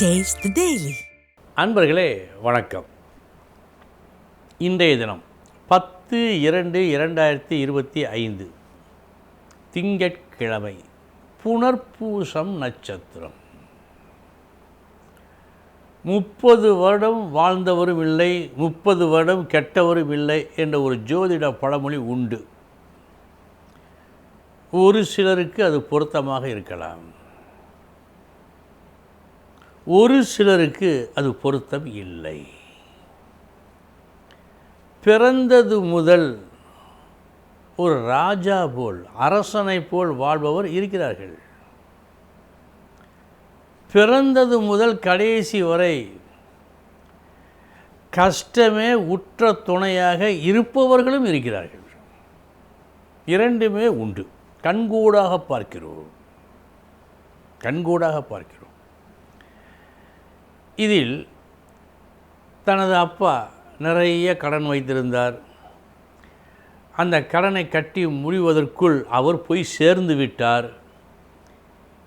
Taste அன்பர்களே வணக்கம். இன்றைய தினம் பத்து இரண்டு இரண்டாயிரத்தி இருபத்தி ஐந்து திங்கட்கிழமை புனர்பூசம் நட்சத்திரம். முப்பது வருடம் வாழ்ந்தவரும் இல்லை முப்பது வருடம் கெட்டவரும் இல்லை என்ற ஒரு ஜோதிட பழமொழி உண்டு. ஒரு சிலருக்கு அது பொருத்தமாக இருக்கலாம். ஒரு சிலருக்கு அது பொருத்தம் இல்லை. பிறந்தது முதல் ஒரு ராஜா போல் அரசனை போல் வாழ்பவர் இருக்கிறார்கள். பிறந்தது முதல் கடைசி வரை கஷ்டமே உற்ற துணையாக இருப்பவர்களும் இருக்கிறார்கள். இரண்டுமே உண்டு. கண்கூடாக பார்க்கிறோம். கண்கூடாக பார்க்கிறோம். இதில் தனது அப்பா நிறைய கடன் வைத்திருந்தார். அந்த கடனை கட்டி முடிவதற்குள் அவர் போய் சேர்ந்து விட்டார்.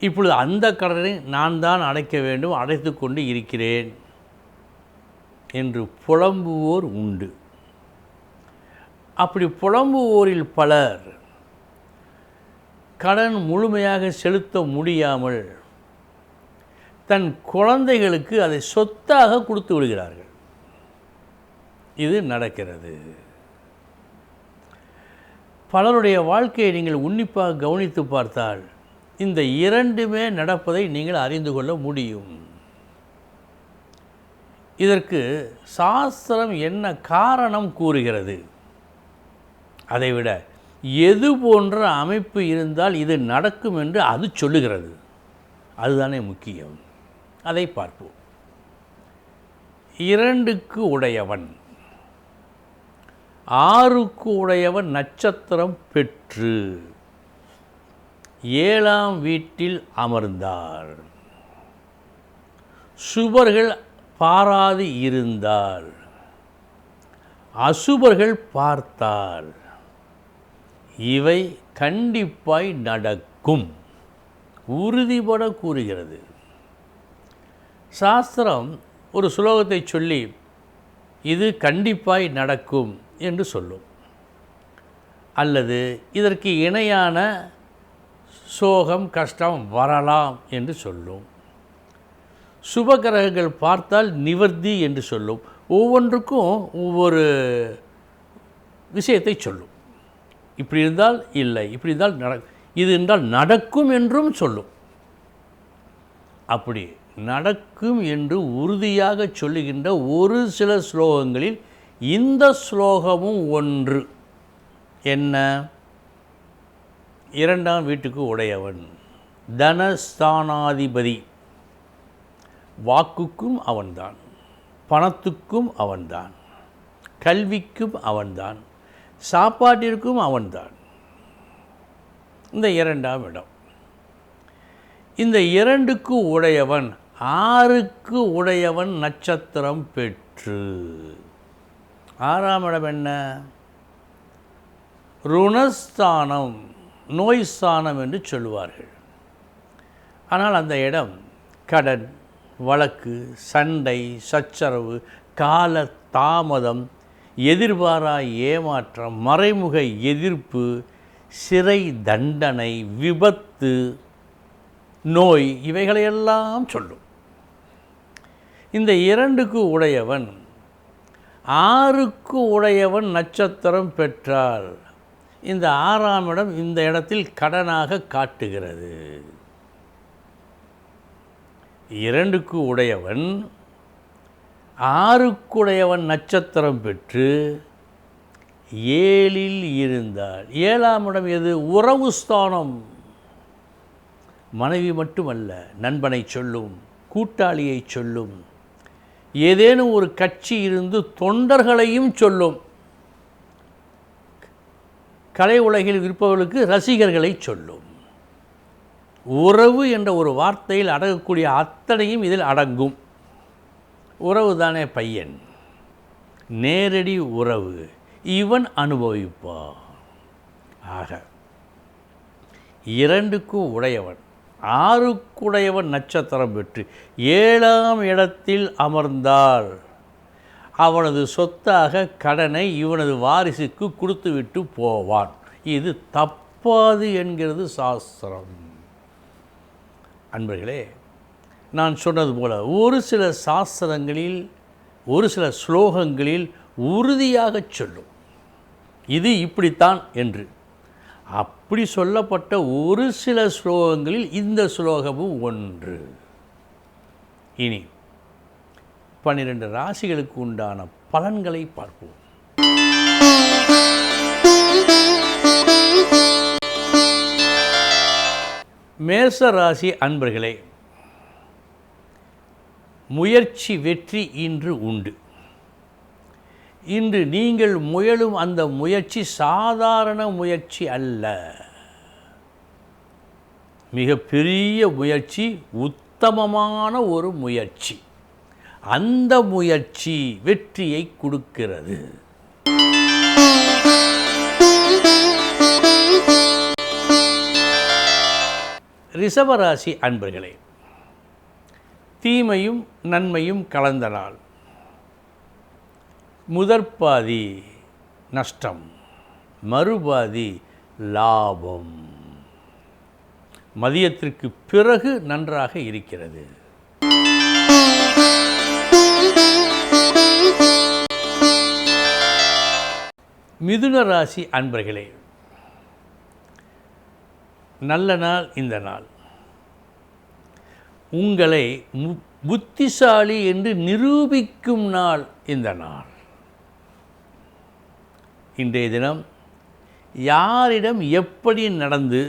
இப்பொழுது அந்த கடனை நான் தான் அடைக்க வேண்டும் அடைத்து கொண்டு இருக்கிறேன் என்று புலம்புவோர் உண்டு. அப்படி புலம்புவோரில் பலர் கடன் முழுமையாக செலுத்த முடியாமல் தன் குழந்தைகளுக்கு அதை சொத்தாக கொடுத்து விடுகிறார்கள். இது நடக்கிறது. பலருடைய வாழ்க்கையை நீங்கள் உன்னிப்பாக கவனித்து பார்த்தால் இந்த இரண்டுமே நடப்பதை நீங்கள் அறிந்து கொள்ள முடியும். இதற்கு சாஸ்திரம் என்ன காரணம் கூறுகிறது? அதைவிட எது போன்ற அமைப்பு இருந்தால் இது நடக்கும் என்று அது சொல்லுகிறது. அதுதானே முக்கியம். அதை பார்ப்போம். இரண்டுக்கு உடையவன். ஆறுக்கு உடையவன் நட்சத்திரம் பெற்று ஏழாம் வீட்டில் அமர்ந்தார். சுபர்கள் பாராது இருந்தால் அசுபர்கள் பார்த்தால் இவை கண்டிப்பாய் நடக்கும். உறுதிபட கூறுகிறது. சாஸ்திரம் ஒரு சுலோகத்தை சொல்லி இது கண்டிப்பாய் நடக்கும் என்று சொல்லும். அல்லது இதற்கு இணையான சோகம் கஷ்டம் வரலாம் என்று சொல்லும். சுபகிரகங்கள் பார்த்தால் நிவர்த்தி என்று சொல்லும். ஒவ்வொன்றுக்கும் ஒவ்வொரு விஷயத்தை சொல்லும். இப்படி இருந்தால் இல்லை இப்படி இருந்தால் நட இது என்றால் நடக்கும் என்றும் சொல்லும். அப்படி நடக்கும் என்று உறுதியாக சொல்லுகின்ற ஒரு சில ஸ்லோகங்களில் இந்த ஸ்லோகமும் ஒன்று. என்ன? இரண்டாம் வீட்டுக்கு உடையவன். தனஸ்தானாதிபதி. வாக்குக்கும் அவன்தான். பணத்துக்கும் அவன்தான். கல்விக்கும் அவன்தான். சாப்பாட்டிற்கும் அவன்தான். இந்த இரண்டாம் இடம். இந்த இரண்டுக்கு உடையவன் ஆறுக்கு உடையவன் நட்சத்திரம் பெற்று. ஆறாம் இடம் என்ன? ருணஸ்தானம் நோய் ஸ்தானம் என்று சொல்லுவார்கள். ஆனால் அந்த இடம் கடன் வழக்கு சண்டை சச்சரவு கால தாமதம் எதிர்பாரா ஏமாற்றம் மறைமுக எதிர்ப்பு சிறை தண்டனை விபத்து நோய் இவைகளையெல்லாம் சொல்லும். இந்த இரண்டுக்கு உடையவன். ஆறுக்கு உடையவன் நட்சத்திரம் பெற்றால் இந்த ஆறாம் இடம் இந்த இடத்தில் கடனாக காட்டுகிறது. இரண்டுக்கு உடையவன் ஆறுக்குடையவன் நட்சத்திரம் பெற்று ஏழில் இருந்தால் ஏழாம் இடம் எது? உறவு ஸ்தானம். மனைவி மட்டுமல்ல நண்பனை சொல்லும் கூட்டாளியை சொல்லும். ஏதேனும் ஒரு கட்சி இருந்து தொண்டர்களையும் சொல்லும். கலை உலகில் இருப்பவர்களுக்கு ரசிகர்களை சொல்லும். உறவு என்ற ஒரு வார்த்தையில் அடங்கக்கூடிய அத்தனையும் இதில் அடங்கும். உறவு தானே பையன்? நேரடி உறவு. இவன் அனுபவிப்பான். ஆக இரண்டுக்கும் உடையவன். ஆறுக்குடையவன் நட்சத்திரம் பெற்று ஏழாம் இடத்தில் அமர்ந்தாள். அவனது சொத்தாக கடனை இவனது வாரிசுக்கு கொடுத்துவிட்டு போவான். இது தப்பாது என்கிறது சாஸ்திரம். அன்பர்களே நான் சொன்னது போல ஒரு சில சாஸ்திரங்களில் ஒரு சில ஸ்லோகங்களில் உறுதியாக சொல்லும். இது இப்படித்தான் என்று. அப்படி சொல்லப்பட்ட ஒரு சில ஸ்லோகங்களில் இந்த ஸ்லோகமும் ஒன்று. இனி பன்னிரண்டு ராசிகளுக்கு உண்டான பலன்களை பார்ப்போம். மேச ராசி அன்பர்களே முயற்சி வெற்றி இன்று உண்டு. இன்று நீங்கள் முயலும் அந்த முயற்சி சாதாரண முயற்சி அல்ல. மிகப்பெரிய முயற்சி உத்தமமான ஒரு முயற்சி. அந்த முயற்சி வெற்றியை கொடுக்கிறது. ரிஷபராசி அன்பர்களே தீமையும் நன்மையும் கலந்த நாள். முதற்பாதி நஷ்டம் மறுபாதி லாபம். மதியத்திற்கு பிறகு நன்றாக இருக்கிறது. மிதுன ராசி அன்பர்களே நல்ல நாள் இந்த நாள். உங்களை புத்திசாலி என்று நிரூபிக்கும் நாள் இந்த நாள். இன்றைய தினம் யாரிடம் எப்படி நடந்து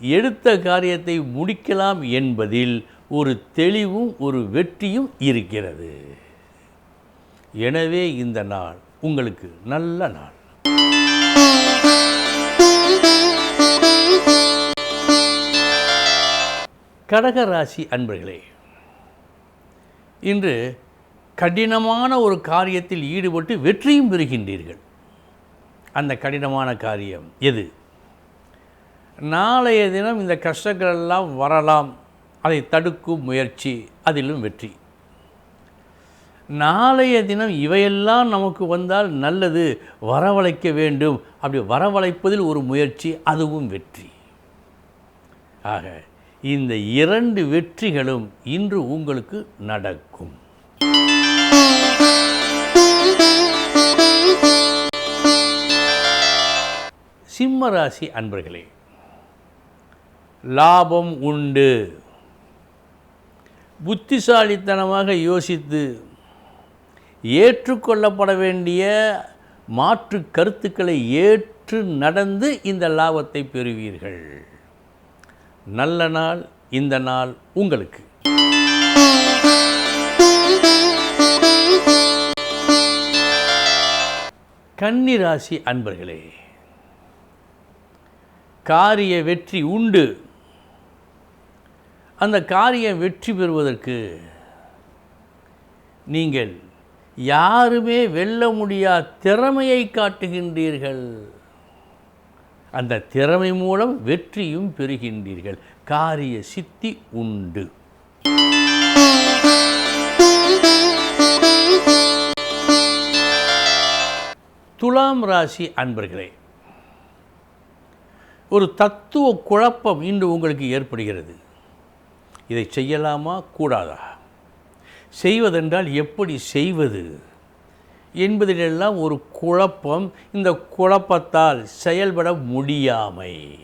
எடுத்த காரியத்தை முடிக்கலாம் என்பதில் ஒரு தெளிவும் ஒரு வெற்றியும் இருக்கிறது. எனவே இந்த நாள் உங்களுக்கு நல்ல நாள். கடகராசி அன்பர்களே இன்று கடினமான ஒரு காரியத்தில் ஈடுபட்டு வெற்றியும் பெறுகின்றீர்கள். அந்த கடினமான காரியம் எது? நாளைய தினம் இந்த கஷ்டங்கள் எல்லாம் வரலாம். அதை தடுக்கும் முயற்சி. அதிலும் வெற்றி. நாளைய தினம் இவையெல்லாம் நமக்கு வந்தால் நல்லது. வரவழைக்க வேண்டும். அப்படி வரவழைப்பதில் ஒரு முயற்சி அதுவும் வெற்றி. ஆக இந்த இரண்டு வெற்றிகளும் இன்று உங்களுக்கு நடக்கும். சிம்ம ராசி அன்பர்களே லாபம் உண்டு. புத்திசாலித்தனமாக யோசித்து ஏற்றுக்கொள்ளப்பட வேண்டிய மாற்று கருத்துக்களை ஏற்று நடந்து இந்த லாபத்தை பெறுவீர்கள். நல்ல நாள் இந்த நாள் உங்களுக்கு. கன்னிராசி அன்பர்களே காரிய வெற்றி உண்டு. அந்த காரியம் வெற்றி பெறுவதற்கு நீங்கள் யாருமே வெல்ல முடியாத திறமையை காட்டுகின்றீர்கள். அந்த திறமை மூலம் வெற்றியும் பெறுகின்றீர்கள். காரிய சித்தி உண்டு. துலாம் ராசி அன்பர்களே ஒரு தத்துவ குழப்பம் இன்று உங்களுக்கு ஏற்படுகிறது. இதை செய்யலாமா? கூடாதா? செய்வதென்றால் எப்படி செய்வது? என்பதிலெல்லாம் ஒரு குழப்பம் இந்த குழப்பத்தால் செயல்பட முடியாமை.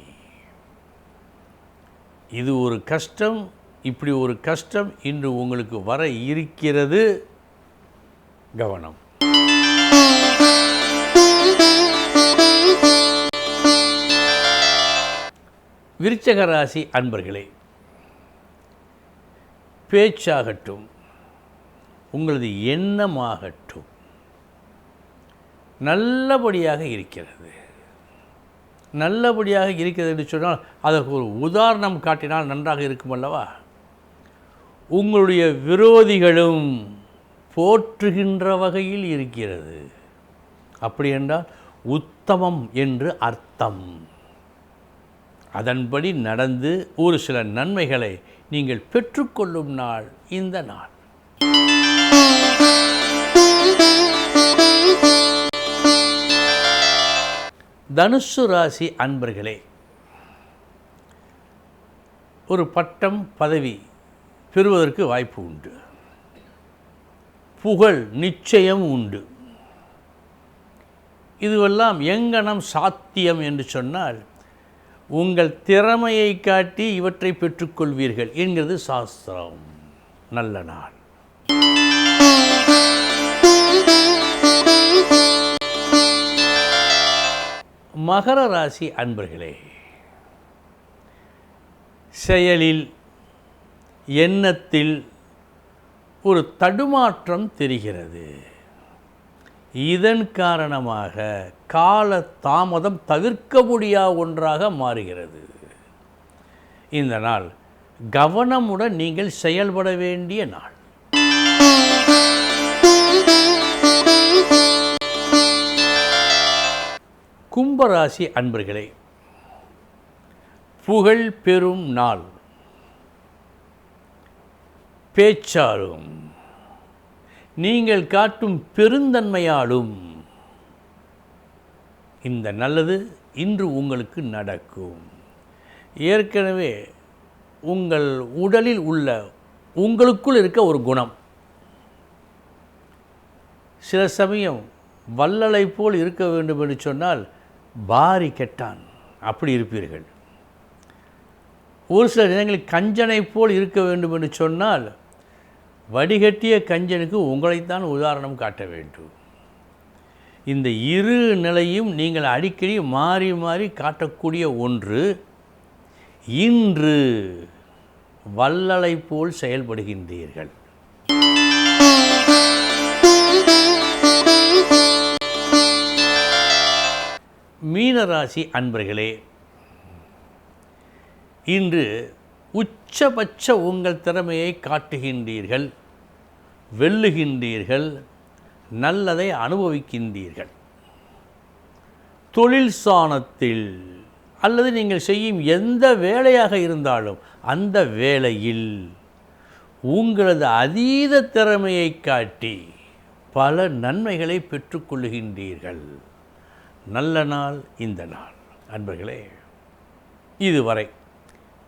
இது ஒரு கஷ்டம் இப்படி ஒரு கஷ்டம் இன்று உங்களுக்கு வர இருக்கிறது. கவனம். விருச்சக ராசி அன்பர்களே பேச்சாகட்டும் உங்களது எண்ணமாகட்டும் நல்லபடியாக இருக்கிறது. நல்லபடியாக இருக்கிறது என்று சொன்னால் அதற்கு ஒரு உதாரணம் காட்டினால் நன்றாக இருக்கும் அல்லவா? உங்களுடைய விரோதிகளும் போற்றுகின்ற வகையில் இருக்கிறது. அப்படி என்றால் உத்தமம் என்று அர்த்தம். அதன்படி நடந்து ஒரு சில நன்மைகளை நீங்கள் பெற்றுக்கொள்ளும் நாள் இந்த நாள். தனுசு ராசி அன்பர்களே ஒரு பட்டம் பதவி பெறுவதற்கு வாய்ப்பு உண்டு. புகழ் நிச்சயம் உண்டு. இதுவெல்லாம் எங்கனம் சாத்தியம் என்று சொன்னால் உங்கள் திறமையை காட்டி இவற்றை பெற்றுக்கொள்வீர்கள் என்கிறது சாஸ்திரம். நல்ல நாள். மகர ராசி அன்பர்களே செயலில் எண்ணத்தில் ஒரு தடுமாற்றம் தெரிகிறது. இதன் காரணமாக கால தாமதம் தவிர்க்க முடியா ஒன்றாக மாறுகிறது. இந்த நாள் கவனமுடன் நீங்கள் செயல்பட வேண்டிய நாள். கும்பராசி அன்பர்களே புகழ் பெறும் நாள். பேச்சாரும் நீங்கள் காட்டும் பெருந்தன்மையாலும் இந்த நல்லது இன்று உங்களுக்கு நடக்கும். ஏற்கனவே உங்கள் உடலில் உள்ள உங்களுக்குள் இருக்க ஒரு குணம். சில சமயம் வல்லலை போல் இருக்க வேண்டும் என்று சொன்னால் பாரி கெட்டான். அப்படி இருப்பீர்கள். ஒரு சில நேரங்களில் கஞ்சனை போல் இருக்க வேண்டும் என்று சொன்னால் வடிகட்டிய கஞ்சனுக்கு உங்களைத்தான் உதாரணம் காட்ட வேண்டும். இந்த இரு நிலையும் நீங்கள் அடிக்கடி மாறி மாறி காட்டக்கூடிய ஒன்று இன்று வல்லலை போல் செயல்படுகின்றீர்கள். மீனராசி அன்பர்களே இன்று உச்சபட்ச உங்கள் திறமையை காட்டுகின்றீர்கள் வெல்லுகின்றீர்கள் நல்லதை அனுபவிக்கின்றீர்கள். தொழில் சாணத்தில் அல்லது நீங்கள் செய்யும் எந்த வேலையாக இருந்தாலும் அந்த வேலையில் உங்களது அதீத திறமையை காட்டி பல நன்மைகளை பெற்றுக்கொள்ளுகின்றீர்கள். நல்ல நாள் இந்த நாள். அன்பர்களே இதுவரை